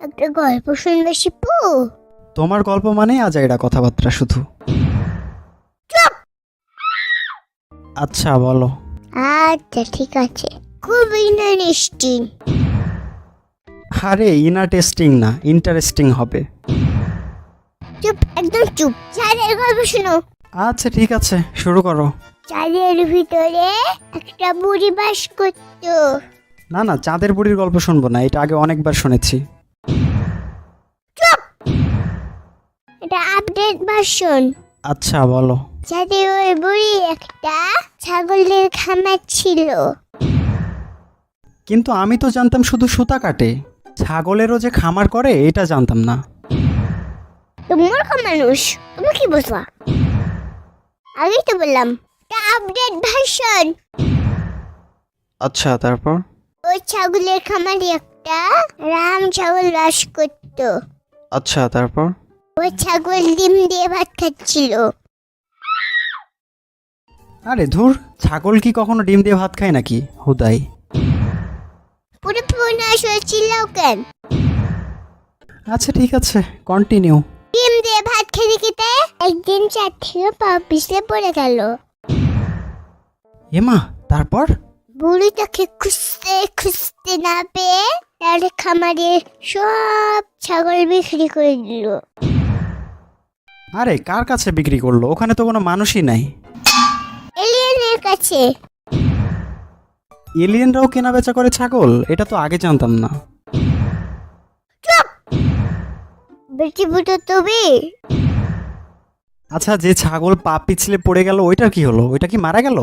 একটা গল্প শুনবে শিপু? তোমার গল্প মানেই আজ এটা কথাবার্তা শুধু। আচ্ছা বলো। আচ্ছা ঠিক আছে। খুব ইন্টারেস্টিং আরে ইনা টেস্টিং না ইন্টারেস্টিং হবে। চুপ একদম চুপ। চাঁদের গল্প শোনো। আচ্ছা ঠিক আছে শুরু করো। চাঁদের ভিতরে একটা বুড়ি বাস করতো। না না চাঁদের বুড়ির গল্প শুনব না এটা আগে অনেকবার শুনেছি। আপডেট ভার্সন আচ্ছা বলো। চাঁদের ওই বুড়ি একটা ছাগলের খামার ছিল। কিন্তু আমি তো জানতাম শুধু সুতা কাটে। ছাগলেরও যে খামার করে এটা জানতাম না। তো মূর্খ মানুষ তুমি কি বুঝবা আগেই তো বললাম আপডেট ভার্সন আচ্ছা তারপর? ওই ছাগলের খামারে একটা রাম ছাগল বাস করতো। আচ্ছা তারপর? ওই ছাগল ডিম দিয়ে ভাত খাচ্ছিল। আরে ধুর ছাগল কি কখনো ডিম দিয়ে ভাত খায় নাকি? হুদাই। পুরো ফোন চিল্লাও কেন? আচ্ছা ঠিক আছে কন্টিনিউ ডিম দিয়ে ভাত খেতে খেতে একদিন থেকে পা পিছলে পড়ে গেল। এমা তারপর? বুড়ি তাকে খুঁজতে খুঁজতে না পেয়ে তার খামারে সব ছাগল বিক্রি করে দিল। আরে কার কাছে বিক্রি করল? ওখানে তো কোনো মানুষই নাই। এলিয়েনের কাছে। এলিয়েনরাও কেনা বেচা করে ছাগল? এটা তো আগে জানতাম না। বেটি বুটো তুমি? আচ্ছা যে ছাগল পা পিছলে পড়ে গেল ওইটা কি হলো? ওইটা কি মারা গেল?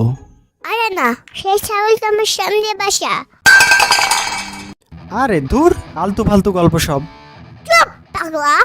আরে না সেই ছাগল তো আমার সামনে বাসা। আরে দূর আলতু ফালতু গল্প সব। পাগলা।